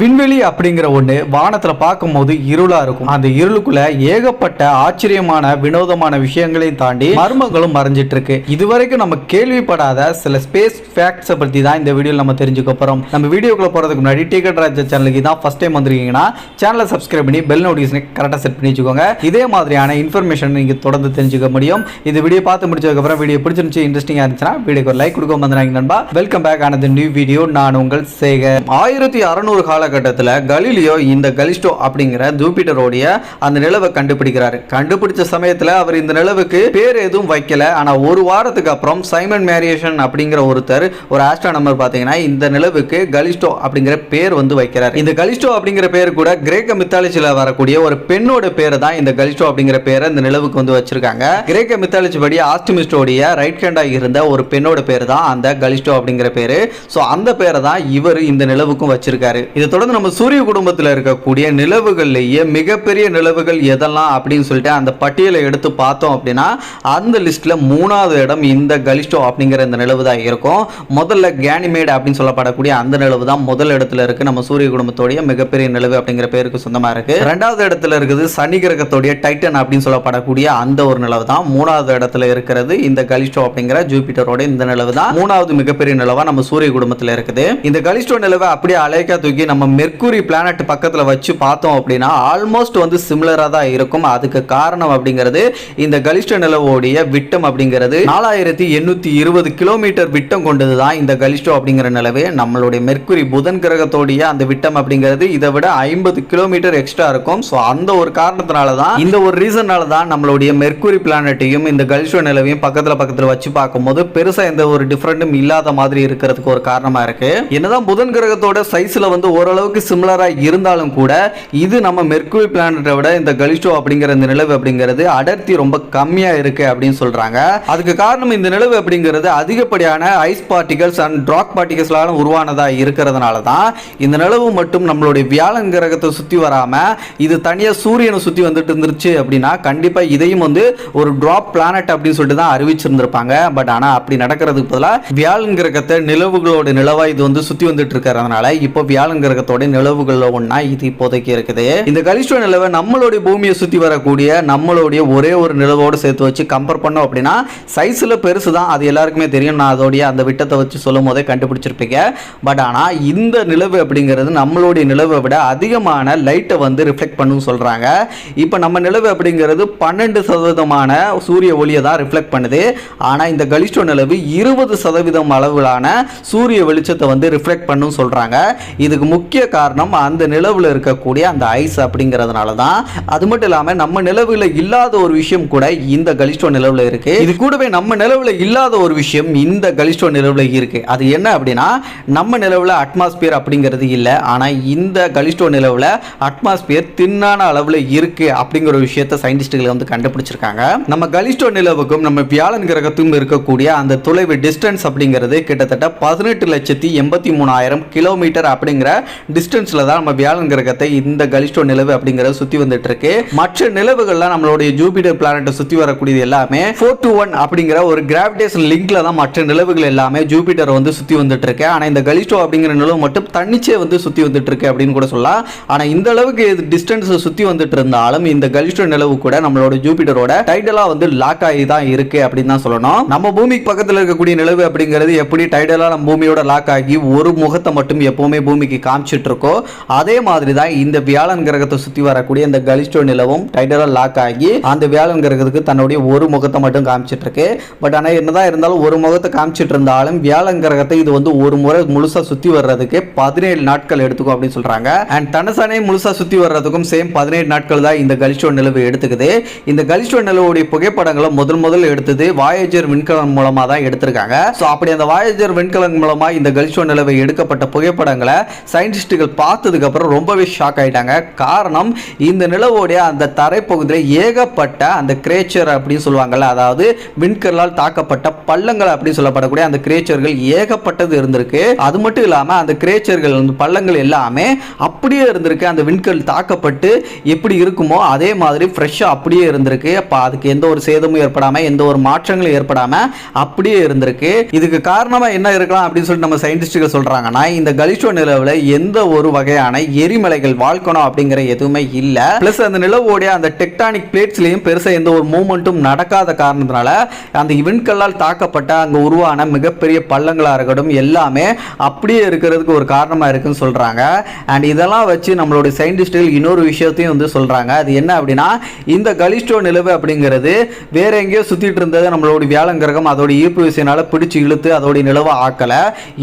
விண்வெளி அப்படிங்கிற ஒன்று வானத்தில் பார்க்கும்போது இருளாக இருக்கும். அந்த இருளுக்குள்ள ஏகப்பட்ட ஆச்சரியமான வினோதமான விஷயங்களையும் தாண்டி மர்மங்களும் மறைஞ்சிட்டு இருக்கு இதுவரைக்கும் நம்ம கேள்விப்படாத சில ஸ்பேஸ் ஃபேக்ட்ஸை பற்றி தான் இந்த வீடியோவில் நம்ம தெரிஞ்சுக்க போகிறோம் நம்ம வீடியோக்குள்ள போகிறதுக்கு முன்னாடி டிக்கெட் ராஜா சேனலுக்கு தான் ஃபஸ்ட் டைம் வந்திருக்கீங்கன்னா சேனலை சப்ஸ்கிரைப் பண்ணி பெல் நோட்டிஃபிகேஷனை கரெக்டாக செட் பண்ணி வச்சுக்கோங்க. இதே மாதிரியான இன்ஃபர்மேஷன் நீங்கள் தொடர்ந்து தெரிஞ்சுக்க முடியும். இந்த வீடியோ பார்த்து முடிச்சதுக்கப்புறம் வீடியோ பிடிச்சிருந்துச்சு இன்ட்ரெஸ்டிங்காக இருந்துச்சுன்னா வீடியோக்கு லைக் கொடுக்க வந்துடுறாங்க நண்பா. வெல்கம் பேக் ஆனது நியூ வீடியோ நான் உங்கள் சேகர். ஆயிரத்தி அறநூறு காலகட்டத்தில் கலீலியோ இந்த கலிஸ்டோ அப்படிங்கிற ஜூபிட்டரோடைய அந்த நிலவை கண்டுபிடிக்கிறாரு. கண்டுபிடிச்ச சமயத்தில் அவர் இந்த நிலவுக்கு பேர் எதுவும் வைக்கல. ஆனால் ஒரு வாரத்துக்கு அப்புறம் சைமன் மேரியேஷன் அப்படிங்கிற ஒருத்தர் ஒரு ஆஸ்ட்ரானமர் பார்த்தீங்கன்னா இந்த நிலவுக்கு கலிஸ்டோ அப்படிங்கிற பேர் வந்து வைக்கிறார். இந்த கலிஸ்டோ அப்படிங்கிற பேர் கூட கிரேக்க மித்தாலஜியில் வரக்கூடிய ஒரு பெண்ணோட பேர் தான் இந்த கலிஸ்டோ அப்படிங்கிற பேரை இந்த நிலவுக்கு வந்து வச்சிருக்காங்க. கிரேக்க மித்தாலஜி படி ஆஸ்டிமிஸ்டோடைய ரைட் ஹேண்டாக இருந்த ஒரு பெண்ணோட பேர் தான் அந்த கலிஸ்டோ அப்படிங்கிற பேரு. ஸோ அந்த பேரை தான் இவர் இந்த நிலவுக்கும் வச்சிருக்காரு. இதை தொடர்ந்து நம்ம சூரிய குடும்பத்தில் இருக்கக்கூடிய நிலவுகள்லேயே மிகப்பெரிய நிலவுகள் எதெல்லாம் அப்படின்னு சொல்லிட்டு அந்த பட்டியலை எடுத்து பார்த்தோம் அப்படின்னா அந்த லிஸ்ட்டில் மூணாவது இடம் இந்த கலிஸ்டோ அப்படிங்கிற இந்த நிலவு தான் இருக்கும். முதல்ல கேனிமேட் அப்படின்னு சொல்லப்படக்கூடிய அந்த நிலவு தான் முதல் இடத்துல இருக்கு. நம்ம சூரிய குடும்பத்தோடைய மிகப்பெரிய நிலவு அப்படிங்கிற பேருக்கு சொந்தமாக இருக்கு. ரெண்டாவது இடத்துல இருக்குது சனி கிரகத்தோடைய டைட்டன் அப்படின்னு சொல்லப்படக்கூடிய அந்த ஒரு நிலவு தான். மூணாவது இடத்துல இருக்கிறது இந்த கலிஸ்டோ அப்படிங்கிற ஜூபிட்டரோட இந்த நிலவு தான். மூணாவது மிகப்பெரிய நிலவாக நம்ம சூரிய குடும்பத்தில் இருக்குது. இந்த கலிஸ்டோ நிலவை அப்படியே அலைக்கா தூக்கி நம்ம நம்ம மெர்க்குரி பிளானட் பக்கத்தில் வச்சு பார்த்தோம் அப்படின்னா ஆல்மோஸ்ட் வந்து சிமிலராக தான் இருக்கும். அதுக்கு காரணம் அப்படிங்கிறது இந்த கலிஷ்ட நிலவோடைய விட்டம் அப்படிங்கிறது. நாலாயிரத்தி எண்ணூற்றி இருபது கிலோமீட்டர் விட்டம் கொண்டது தான் இந்த கலிஷ்டம் அப்படிங்கிற நிலவு. நம்மளுடைய மெர்க்குரி புதன் கிரகத்தோடைய அந்த விட்டம் அப்படிங்கிறது. இதை விட ஐம்பது கிலோமீட்டர் எக்ஸ்ட்ரா இருக்கும். ஸோ அந்த ஒரு காரணத்தினால தான் இந்த ஒரு ரீசனால தான் நம்மளுடைய மெர்க்குரி பிளானட்டையும் இந்த கலிஷ்ட நிலவையும் பக்கத்தில் பக்கத்தில் வச்சு பார்க்கும்போது பெருசாக எந்த ஒரு டிஃப்ரெண்டும் இல்லாத மாதிரி இருக்கிறதுக்கு ஒரு காரணமாக இருக்கு. என்னதான் புதன் கிரகத்தோட சைஸில் வந்து ஒரு ஓரளவுக்கு சிமிலராக இருந்தாலும் கூட இது நம்ம மெர்க்குரி பிளானட்டை விட இந்த கலிஸ்டோ அப்படிங்கிற இந்த நிலவு அப்படிங்கிறது அடர்த்தி ரொம்ப கம்மியாக இருக்கு அப்படின்னு சொல்கிறாங்க அதுக்கு காரணம் இந்த நிலவு அப்படிங்கிறது அதிகப்படியான ஐஸ் பார்ட்டிகல்ஸ் அண்ட் ட்ராக் பார்ட்டிகல்ஸ்லாம் உருவானதாக இருக்கிறதுனால தான் இந்த நிலவு மட்டும் நம்மளுடைய வியாழன் கிரகத்தை சுற்றி வராமல் இது தனியாக சூரியனை சுற்றி வந்துட்டு இருந்துருச்சு அப்படின்னா கண்டிப்பாக இதையும் வந்து ஒரு ட்ராப் பிளானட் அப்படின்னு சொல்லிட்டு தான் அறிவிச்சிருந்திருப்பாங்க. பட் ஆனால் அப்படி நடக்கிறதுக்கு பதிலாக வியாழன் கிரகத்தை நிலவுகளோட நிலவாக இது வந்து சுற்றி வந்துட்டு இருக்கிறதுனால இப்போ வியாழன் கிரகத்தோட நிலவுகள்ல ஒண்ணா இது இப்போதைக்கு இருக்குது. இந்த கலிஸ்டோ நிலவை நம்மளுடைய பூமியை சுத்தி வரக்கூடிய நம்மளுடைய ஒரே ஒரு நிலவோடு சேர்த்து வச்சு கம்பேர் பண்ணோம் அப்படின்னா சைஸ்ல பெருசு தான். அது எல்லாருக்குமே தெரியும். நான் அதோடைய அந்த விட்டத்தை வச்சு சொல்லும் போதே கண்டுபிடிச்சிருப்பீங்க. பட் ஆனா இந்த நிலவு அப்படிங்கிறது நம்மளுடைய நிலவை விட அதிகமான லைட்டை வந்து ரிஃப்ளெக்ட் பண்ணும் சொல்றாங்க. இப்போ நம்ம நிலவு அப்படிங்கிறது பன்னெண்டு சதவீதமான சூரிய ஒளியை தான் ரிஃப்ளெக்ட் பண்ணுது. ஆனா இந்த கலிஸ்டோ நிலவு இருபது சதவீதம் அளவிலான சூரிய வெளிச்சத்தை வந்து ரிஃப்ளெக்ட் பண்ணும் சொல்றாங்க. இதுக்கு முக்கிய முக்கிய காரணம் அந்த நிலவில் இருக்கக்கூடிய அந்த ஐஸ் அப்படிங்கிறதுனால தான் அது மட்டும் இல்லாமல் நம்ம நிலவில் இல்லாத ஒரு விஷயம் கூட இந்த கலிஸ்டோ நிலவில் இருக்கு. இது கூடவே நம்ம நிலவில் இல்லாத ஒரு விஷயம் இந்த கலிஸ்டோ நிலவில் இருக்கு. அது என்ன அப்படின்னா நம்ம நிலவில் அட்மாஸ்பியர் அப்படிங்கிறது இல்லை. ஆனால் இந்த கலிஸ்டோ நிலவில் அட்மாஸ்பியர் தின்னான அளவில் இருக்கு அப்படிங்கிற ஒரு விஷயத்தை சயின்டிஸ்டுகள் வந்து கண்டுபிடிச்சிருக்காங்க. நம்ம கலிஸ்டோ நிலவுக்கும் நம்ம வியாழன் கிரகத்துக்கும் இருக்கக்கூடிய அந்த தொலைவு டிஸ்டன்ஸ் அப்படிங்கிறது கிட்டத்தட்ட பதினெட்டு லட்சத்தி எண்பத்தி மூணாயிரம் கிலோமீட்டர் அப்படிங்கிற டிஸ்டன்ஸ்ல தான் நம்ம வியாழன் கிரகத்தை இந்த கலிஸ்டோ நிலவு அப்படிங்கிறத சுற்றி வந்துட்டு இருக்கு மற்ற நிலவுகள்லாம் நம்மளுடைய ஜூபிட்டர் பிளானட்டை சுற்றி வரக்கூடியது எல்லாமே ஃபோர் டு ஒன் அப்படிங்கிற ஒரு கிராவிடேஷன் லிங்க்ல தான் மற்ற நிலவுகள் எல்லாமே ஜூபிட்டர் வந்து சுற்றி வந்துட்டு இருக்கு ஆனால் இந்த கலிஸ்டோ அப்படிங்கிற நிலவு மட்டும் தன்னிச்சே வந்து சுற்றி வந்துட்டு இருக்கு அப்படின்னு கூட சொல்லலாம். ஆனால் இந்த அளவுக்கு டிஸ்டன்ஸ் சுற்றி வந்துட்டு இருந்தாலும் இந்த கலிஸ்டோ நிலவு கூட நம்மளோட ஜூபிட்டரோட டைடலாக வந்து லாக் ஆகி தான் இருக்கு அப்படின்னு தான் சொல்லணும். நம்ம பூமிக்கு பக்கத்தில் இருக்கக்கூடிய நிலவு அப்படிங்கிறது எப்படி டைடலாக நம்ம பூமியோட லாக் ஆகி ஒரு முகத்தை மட்டும் எப்பவுமே பூமிக்கு காமிச்சு இருக்கோ அதே மாதிரி தான் இந்த வியாழன் கிரகத்தை சுத்தி வரக்கூடிய இந்த கலிஸ்டோ நிலவும் டைடலா லாக் ஆகி அந்த வியாழன் கிரகத்துக்கு தன்னுடைய ஒரு முகத்தை மட்டும் காமிச்சிட்டு இருக்கு பட் ஆனா என்னதான் இருந்தாலும் ஒரு முகத்தை காமிச்சிட்டு இருந்தாலும் வியாழன் கிரகத்தை இது வந்து ஒரு முறை முழுசா சுத்தி வர்றதுக்கு பதினேழு நாட்கள் எடுத்துக்கும் அப்படின்னு சொல்றாங்க. அண்ட் தனசானே முழுசா சுத்தி வர்றதுக்கும் சேம் பதினேழு நாட்கள் தான் இந்த கலிஸ்டோ நிலவு எடுத்துக்குது. இந்த கலிஸ்டோ நிலவுடைய புகைப்படங்களை முதல் முதல் எடுத்தது வாயேஜர் விண்கலம் மூலமா தான் எடுத்திருக்காங்க. ஸோ அப்படி அந்த வாயேஜர் விண்கலம் மூலமா இந்த கலிஸ்டோ நிலவை எடுக்கப்பட்ட புகைப்படங்களை சயின்ஸ் சயின்டிஸ்ட்டுகள் பார்த்ததுக்கப்புறம் ரொம்பவே ஷாக் ஆயிட்டாங்க. காரணம் இந்த நிலவோடைய அந்த தரைப்பகுதியில் ஏகப்பட்ட அந்த கிரேச்சர் அப்படின்னு சொல்லுவாங்கள்ல அதாவது விண்கல்லால் தாக்கப்பட்ட பள்ளங்கள் அப்படின்னு சொல்லப்படக்கூடிய அந்த கிரேச்சர்கள் ஏகப்பட்டது இருந்திருக்கு. அது மட்டும் இல்லாமல் அந்த கிரேச்சர்கள் வந்து பள்ளங்கள் எல்லாமே அப்படியே இருந்திருக்கு. அந்த விண்கல் தாக்கப்பட்டு எப்படி இருக்குமோ அதே மாதிரி ஃப்ரெஷ்ஷாக அப்படியே இருந்திருக்கு. அப்போ அதுக்கு எந்த ஒரு சேதமும் ஏற்படாமல் எந்த ஒரு மாற்றங்களும் ஏற்படாமல் அப்படியே இருந்திருக்கு. இதுக்கு காரணமாக என்ன இருக்கலாம் அப்படின்னு சொல்லிட்டு நம்ம சயின்டிஸ்டுகள் சொல்கிறாங்கன்னா இந்த கலிஷோ நிலவில் எந்த எந்த ஒரு வகையான எரிமலைகள் வாழ்க்கணும் அப்படிங்கிற எதுவுமே இல்ல. பிளஸ் அந்த நிலவோடைய அந்த டெக்டானிக் பிளேட்ஸ்லயும் பெருசா எந்த ஒரு மூமெண்ட்டும் நடக்காத காரணத்தினால அந்த விண்கல்லால் தாக்கப்பட்ட அங்க உருவான மிகப்பெரிய பள்ளங்களா இருக்கட்டும் எல்லாமே அப்படியே இருக்கிறதுக்கு ஒரு காரணமா இருக்குன்னு சொல்றாங்க. அண்ட் இதெல்லாம் வச்சு நம்மளுடைய சயின்டிஸ்டுகள் இன்னொரு விஷயத்தையும் வந்து சொல்றாங்க. அது என்ன அப்படின்னா இந்த கலிஸ்டோ நிலவு அப்படிங்கிறது வேற எங்கேயோ சுத்திட்டு இருந்தது நம்மளோட வியாழங்கிரகம் அதோட ஈர்ப்பு விசையினால பிடிச்சு இழுத்து அதோட நிலவை ஆக்கல.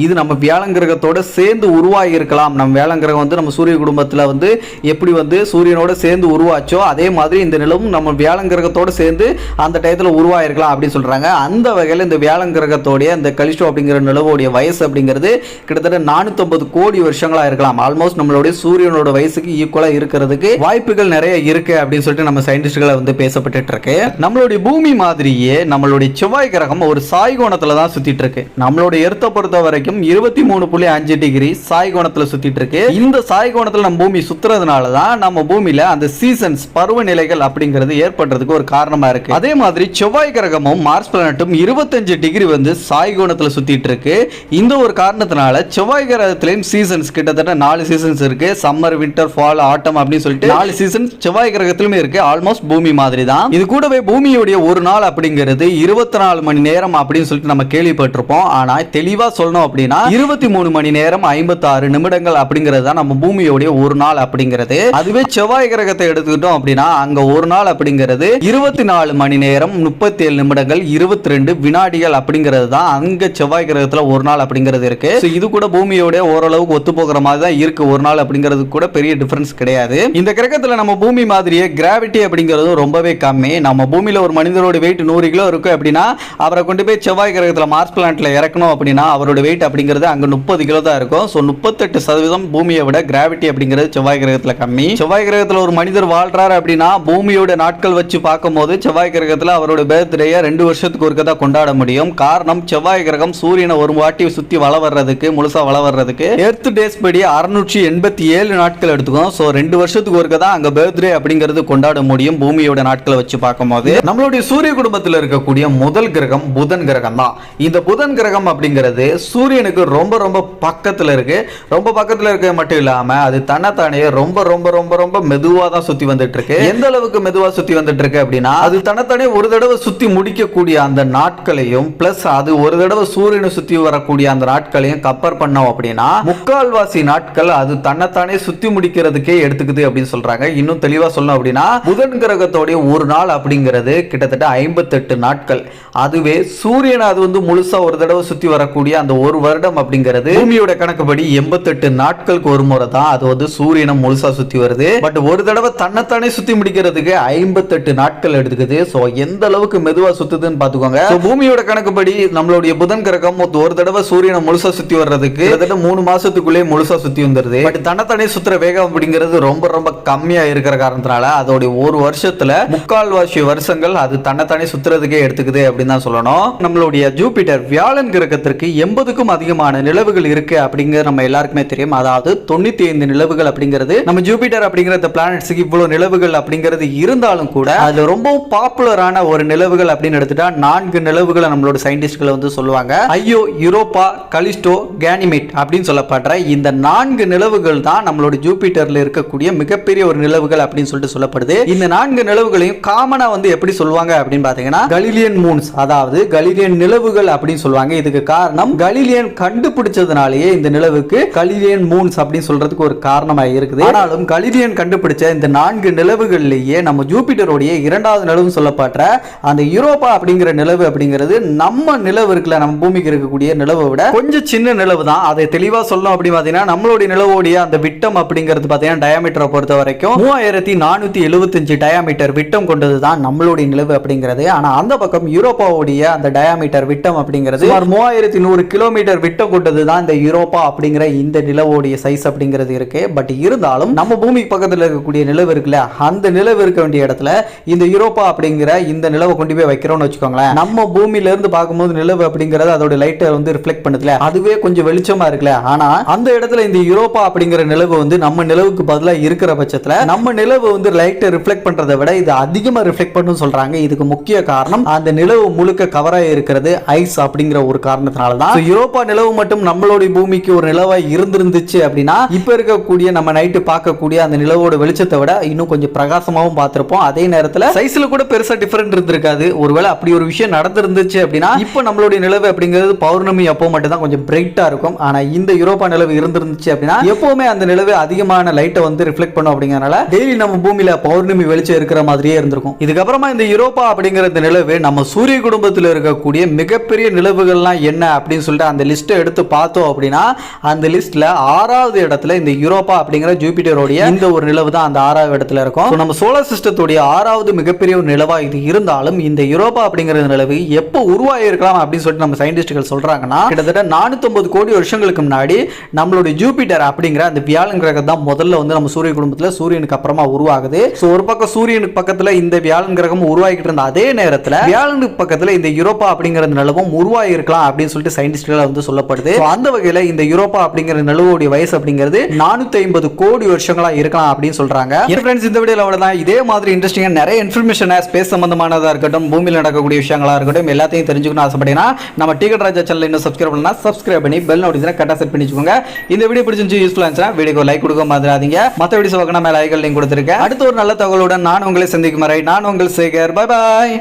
இது நம்ம வியாழங்கிரகத்தோட சேர்ந்து உருவாகி இருக்கலாம் நம்ம வியாழன் கிரகம் வந்து நம்ம சூரிய குடும்பத்துல வந்து எப்படி வந்து சூரியனோட சேர்ந்து உருவாச்சோ அதே மாதிரி இந்த நிலவும் நம்ம வியாழன் கிரகத்தோட சேர்ந்து அந்த டயத்தில் உருவாயிருக்கலாம் அப்படின்னு சொல்றாங்க. அந்த வகையில் இந்த வியாழன் கிரகத்தோடைய இந்த கலிஸ்டோ அப்படிங்கிற நிலவோடைய வயசு அப்படிங்கிறது கிட்டத்தட்ட 450 கோடி வருஷங்களா இருக்கலாம். ஆல்மோஸ்ட் நம்மளுடைய சூரியனோட வயசுக்கு ஈக்குவலா இருக்கிறதுக்கு வாய்ப்புகள் நிறைய இருக்கு அப்படின்னு சொல்லிட்டு நம்ம சயின்டிஸ்ட்களை வந்து பேசப்பட்டுட்டு இருக்கு. நம்மளுடைய பூமி மாதிரியே நம்மளுடைய செவ்வாய் கிரகம் ஒரு சாய் கோணத்துல தான் சுற்றிட்டு இருக்கு. நம்மளுடைய எர்த்தை பொறுத்த வரைக்கும் இருபத்தி மூணு புள்ளி அஞ்சு டிகிரி சாய் கோணத்துல சுத்திட்டு இருக்கு. இந்த சாய் கோணத்துல நம்ம பூமி சுத்துறதுனால தான் நம்ம பூமியில அந்த சீசன்ஸ் பருவநிலைகள் அப்படிங்கிறது ஏற்படுறதுக்கு ஒரு காரணமா இருக்கு. அதே மாதிரி செவ்வாய் கிரகமும் மார்ஸ் பிளானட்டும் இருபத்தஞ்சு டிகிரி வந்து சாய் கோணத்துல சுத்திட்டு இருக்கு. இந்த ஒரு காரணத்தினால செவ்வாய் கிரகத்திலையும் சீசன்ஸ் கிட்டத்தட்ட நாலு சீசன்ஸ் இருக்கு. சம்மர் வின்டர் ஃபால் ஆட்டம் அப்படின்னு சொல்லிட்டு நாலு சீசன் செவ்வாய் கிரகத்திலுமே இருக்கு. ஆல்மோஸ்ட் பூமி மாதிரி தான் இது கூடவே பூமியுடைய ஒரு நாள் அப்படிங்கிறது இருபத்தி நாலு மணி நேரம் அப்படின்னு சொல்லிட்டு நம்ம கேள்விப்பட்டிருப்போம். ஆனா தெளிவா சொல்லணும் அப்படின்னா இருபத்தி மூணு மணி நேரம் ஐம்பத்தி ஆறு நிமிடங்கள் அப்படிங்கிறது தான் நம்ம பூமியோடைய ஒரு நாள் அப்படிங்கிறது. அதுவே செவ்வாய் கிரகத்தை எடுத்துக்கிட்டோம் அப்படின்னா அங்க ஒரு நாள் அப்படிங்கிறது இருபத்தி நாலு மணி நேரம் முப்பத்தி ஏழு நிமிடங்கள் இருபத்தி ரெண்டு வினாடிகள் அப்படிங்கிறது தான் அங்க செவ்வாய் கிரகத்துல ஒரு நாள் அப்படிங்கிறது இருக்கு. இது கூட பூமியோட ஓரளவுக்கு ஒத்து போகிற மாதிரி தான் இருக்கு. ஒரு நாள் அப்படிங்கிறது கூட பெரிய டிஃபரன்ஸ் கிடையாது. இந்த கிரகத்துல நம்ம பூமி மாதிரியே கிராவிட்டி அப்படிங்கிறது ரொம்பவே கம்மி. நம்ம பூமியில ஒரு மனிதரோட வெயிட் நூறு கிலோ இருக்கு அப்படின்னா அவரை கொண்டு போய் செவ்வாய் கிரகத்துல மார்ஸ் பிளான்ட்ல இறக்கணும் அப்படின்னா அவரோட வெயிட் அப்படிங்கிறது அங்க முப்பது கிலோ தான் இருக்கும். ஸோ முப்பத்தெட்டு சதவீதம் பூமியை விட கிராவிட்டி அப்படிங்கிறது செவ்வாய் கிரகத்துல கம்மி. செவ்வாய் கிரகத்துல ஒரு மனிதர் வாழ்றாரு அப்படின்னா பூமியோட நாட்கள் வச்சு பார்க்கும்போது செவ்வாய் கிரகத்துல அவரோட பர்த்டேயை ரெண்டு வருஷத்துக்கு ஒருக்க தான் கொண்டாட முடியும். காரணம் செவ்வாய் கிரகம் சூரியனை ஒரு வாட்டி சுத்தி வள வர்றதுக்கு முழுசா வள வர்றதுக்கு. எர்த் டேஸ் படி அறுநூற்றி எண்பத்தி ஏழு நாட்கள் எடுத்துக்கும் ஸோ ரெண்டு வருஷத்துக்கு ஒருக்க தான் அங்க பர்த்டே அப்படிங்கிறது கொண்டாட முடியும் பூமியோட நாட்களை வச்சு பார்க்கும்போது. நம்மளுடைய சூரிய குடும்பத்தில் இருக்கக்கூடிய முதல் கிரகம் புதன் கிரகம் தான் இந்த புதன் கிரகம் அப்படிங்கிறது சூரியனுக்கு ரொம்ப ரொம்ப பக்கத்துல இருக்கு. ரொம்ப பக்கத்துல இருக்க மட்டும் இல்லாம அது தன்னைத்தானே ரொம்ப ரொம்ப ரொம்ப ரொம்ப மெதுவா தான் சுத்தி வந்துட்டு இருக்கு எந்த அளவுக்கு மெதுவா சுத்தி வந்துட்டு இருக்கு அப்படின்னா அது தன்னைத்தானே ஒரு தடவை சுத்தி முடிக்கக்கூடிய அந்த நாட்களையும் பிளஸ் அது ஒரு தடவை சூரியனை சுத்தி வரக்கூடிய அந்த நாட்களையும் கப்பர் பண்ணோம் அப்படின்னா முக்கால்வாசி நாட்கள் அது தன்னைத்தானே சுத்தி முடிக்கிறதுக்கே எடுத்துக்குது அப்படின்னு சொல்றாங்க. இன்னும் தெளிவா சொல்லணும் அப்படின்னா புதன் கிரகத்தோடைய ஒரு நாள் அப்படிங்கிறது கிட்டத்தட்ட ஐம்பத்தெட்டு நாட்கள். அதுவே சூரியனை அது வந்து முழுசா ஒரு தடவை சுத்தி வரக்கூடிய அந்த ஒரு வருடம் அப்படிங்கிறது பூமியோட கணக்குப்படி எண்பத்தெட்டு நாட்களுக்கு ஒரு முறை தான். அது வந்து சூரியனை முழுசா சுத்தி வருது. பட் ஒரு தடவை தன்னைத்தானே சுத்தி முடிக்கிறதுக்கு ஐம்பத்தெட்டு நாட்கள் எடுத்துக்குது ஸோ எந்த அளவுக்கு மெதுவா சுத்துதுன்னு பாத்துக்கோங்க பூமியோட கணக்குப்படி நம்மளுடைய புதன் கிரகம் ஒரு தடவை சூரியனை முழுசா சுத்தி வர்றதுக்கு கிட்டத்தட்ட மூணு மாசத்துக்குள்ளேயே முழுசா சுத்தி வந்துருது. பட் தன்னைத்தானே சுத்துற வேகம் அப்படிங்கிறது ரொம்ப ரொம்ப கம்மியா இருக்கிற காரணத்தினால அதோடைய ஒரு வருஷத்துல முக்கால்வாசி வருஷங்கள் அது தன்னைத்தானே சுத்துறதுக்கே எடுத்துக்குது அப்படின்னு தான் சொல்லணும். நம்மளுடைய ஜூபிட்டர் வியாழன் கிரகத்திற்கு எண்பதுக்கும் அதிகமான நிலவுகள் இருக்கு அப்படிங்கிறது நம்ம எல்லாருக்குமே தெரியும் அதாவது தொண்ணூத்தி ஐந்து நிலவுகள் அப்படிங்கிறது நம்ம ஜூபிட்டர் அப்படிங்கிற இந்த பிளானட்ஸுக்கு இவ்வளவு நிலவுகள் அப்படிங்கிறது இருந்தாலும் கூட அது ரொம்பவும் பாப்புலரான ஒரு நிலவுகள் அப்படின்னு எடுத்துட்டா நான்கு நிலவுகளை நம்மளோட சயின்டிஸ்ட்கள் வந்து சொல்லுவாங்க. ஐயோ யூரோப்பா கலிஸ்டோ கேனிமேட் அப்படின்னு சொல்லப்படுற இந்த நான்கு நிலவுகள் தான் நம்மளோட ஜூபிட்டர்ல இருக்கக்கூடிய மிகப்பெரிய ஒரு நிலவுகள் அப்படின்னு சொல்லிட்டு சொல்லப்படுது. இந்த நான்கு நிலவுகளையும் காமனா வந்து எப்படி சொல்லுவாங்க அப்படின்னு பாத்தீங்கன்னா கலிலியன் மூன்ஸ் அதாவது கலிலியன் நிலவுகள் அப்படின்னு சொல்லுவாங்க. இதுக்கு காரணம் கலிலியன் கண்டுபிடிச்சதுனாலேயே இந்த நிலவுக்கு கலிலியன் கலிலியன் மூன்ஸ் அப்படின்னு சொல்றதுக்கு ஒரு காரணமாக இருக்குது. ஆனாலும் கலிலியன் கண்டுபிடிச்ச இந்த நான்கு நிலவுகள்லேயே நம்ம ஜூபிட்டருடைய இரண்டாவது நிலவு சொல்லப்படுற அந்த யூரோப்பா அப்படிங்கிற நிலவு அப்படிங்கிறது நம்ம நிலவு இருக்குல்ல நம்ம பூமிக்கு இருக்கக்கூடிய நிலவை விட கொஞ்சம் சின்ன நிலவு தான். அதை தெளிவா சொல்லணும் அப்படின்னு பாத்தீங்கன்னா நம்மளுடைய நிலவோடைய அந்த விட்டம் அப்படிங்கிறது பாத்தீங்கன்னா டயாமீட்டரை பொறுத்த வரைக்கும் மூவாயிரத்தி நானூத்தி எழுபத்தஞ்சு டயாமீட்டர் விட்டம் கொண்டது தான் நம்மளுடைய நிலவு அப்படிங்கிறது. ஆனா அந்த பக்கம் யூரோப்பாவுடைய அந்த டயாமீட்டர் விட்டம் அப்படிங்கிறது சுமார் மூவாயிரத்தி நூறு கிலோமீட்டர் விட்டம் கொண்டது தான் இந்த யூரோப்பா அப்படிங்கிற இந்த நிலவு. நிலவோடைய சைஸ் அப்படிங்கிறது இருக்கு. பட் இருந்தாலும் நம்ம பூமிக்கு பக்கத்தில் இருக்கக்கூடிய நிலவு இருக்குல்ல அந்த நிலவு இருக்க வேண்டிய இடத்துல இந்த யூரோப்பா அப்படிங்கிற இந்த நிலவை கொண்டு போய் வைக்கிறோம்னு வச்சுக்கோங்களேன். நம்ம பூமியில இருந்து பார்க்கும்போது நிலவு அப்படிங்கிறது அதோட லைட்டை வந்து ரிஃப்ளெக்ட் பண்ணுதுல. அதுவே கொஞ்சம் வெளிச்சமா இருக்குல்ல. ஆனா அந்த இடத்துல இந்த யூரோப்பா அப்படிங்கிற நிலவு வந்து நம்ம நிலவுக்கு பதிலாக இருக்கிற பட்சத்தில் நம்ம நிலவு வந்து லைட்டை ரிஃப்ளெக்ட் பண்றதை விட இது அதிகமா ரிஃப்ளெக்ட் பண்ணும் சொல்றாங்க. இதுக்கு முக்கிய காரணம் அந்த நிலவு முழுக்க கவராக இருக்கிறது ஐஸ் அப்படிங்கிற ஒரு காரணத்தினால தான். யூரோப்பா நிலவு மட்டும் நம்மளுடைய பூமிக்கு ஒரு நிலவா இருந்திருந்து இருந்துச்சு அப்படின்னா இப்ப இருக்கக்கூடிய நம்ம நைட்டு பார்க்கக்கூடிய அந்த நிலவோட வெளிச்சத்தை விட இன்னும் கொஞ்சம் பிரகாசமாகவும் பார்த்துருப்போம். அதே நேரத்தில் சைஸ்ல கூட பெருசா டிஃபரெண்ட் இருந்திருக்காது. ஒருவேளை அப்படி ஒரு விஷயம் நடந்திருந்துச்சு அப்படின்னா இப்போ நம்மளுடைய நிலவு அப்படிங்கிறது பௌர்ணமி அப்போ மட்டும் தான் கொஞ்சம் பிரைட்டா இருக்கும். ஆனா இந்த யூரோப்பா நிலவு இருந்திருந்துச்சு அப்படின்னா எப்பவுமே அந்த நிலவு அதிகமான லைட்டை வந்து ரிஃப்ளெக்ட் பண்ணும் அப்படிங்கிறனால டெய்லி நம்ம பூமியில பௌர்ணமி வெளிச்சம் இருக்கிற மாதிரியே இருந்திருக்கும். இதுக்கப்புறமா இந்த யூரோப்பா அப்படிங்கிற இந்த நிலவு நம்ம சூரிய குடும்பத்தில் இருக்கக்கூடிய மிகப்பெரிய நிலவுகள்லாம் என்ன அப்படின்னு சொல்லிட்டு அந்த லிஸ்ட்டை எடுத்து பார்த்தோம் அப்படின்னா அந்த லிஸ்ட்ல ஆறாவது இடத்துல இந்த யூரோப்பா அப்படிங்கிற ஜூபிட்டருடைய இந்த ஒரு நிலவு தான் அந்த ஆறாவது இடத்துல இருக்கும். நம்ம சோலார் சிஸ்டத்துடைய ஆறாவது மிகப்பெரிய ஒரு நிலவா இது இருந்தாலும் இந்த யூரோப்பா அப்படிங்கிற நிலவு எப்போ உருவாகிருக்கலாம் அப்படின்னு சொல்லிட்டு நம்ம சயின்டிஸ்ட்கள் சொல்றாங்கன்னா கிட்டத்தட்ட 450 கோடி வருஷங்களுக்கு முன்னாடி நம்மளுடைய ஜூபிட்டர் அப்படிங்கிற அந்த வியாழன் கிரகம் தான் முதல்ல வந்து நம்ம சூரிய குடும்பத்தில் சூரியனுக்கு அப்புறமா உருவாகுது. ஸோ ஒரு பக்கம் சூரியனுக்கு பக்கத்தில் இந்த வியாழன் கிரகம் உருவாகிட்டு இருந்த அதே நேரத்தில் வியாழனுக்கு பக்கத்தில் இந்த யூரோப்பா அப்படிங்கிற நிலவும் உருவாகிருக்கலாம் அப்படின்னு சொல்லிட்டு சயின்டிஸ்ட்கள் வந்து சொல்லப்படுது. அந்த வகையில் இந்த யூரோப்பா அப்படிங்கிற நிலவு நிலவுடைய வயசு அப்படிங்கிறது நானூத்தி ஐம்பது கோடி வருஷங்களா இருக்கலாம் அப்படின்னு சொல்றாங்க. ஃப்ரெண்ட்ஸ் இந்த வீடியோல அவ்வளவுதான். இதே மாதிரி இன்ட்ரெஸ்டிங்காக நிறைய இன்ஃபர்மேஷன் ஸ்பேஸ் சம்பந்தமானதா இருக்கட்டும் பூமியில் நடக்கக்கூடிய விஷயங்களா இருக்கட்டும் எல்லாத்தையும் தெரிஞ்சுக்கணும் ஆசைப்பட்டீங்கன்னா நம்ம டிக்கெட் ராஜா சேனல் இன்னும் சப்ஸ்கிரைப் பண்ணா சப்ஸ்கிரைப் பண்ணி பெல் நோட்டிஃபிகேஷன் கரெக்டாக செட் பண்ணி இந்த வீடியோ பிடிச்சிருந்து யூஸ்ஃபுல்லாக இருந்துச்சுன்னா வீடியோக்கு லைக் கொடுக்க மாதிராதீங்க மற்ற வீடியோஸ் பார்க்கணும் மேலே ஐக்கல் லிங்க் கொடுத்துருக்கேன். அடுத்த ஒரு நல்ல தகவலுடன் நான் உங்களை சந்திக்கும் வரை நான் உங்கள் சேகர். பாய் பாய்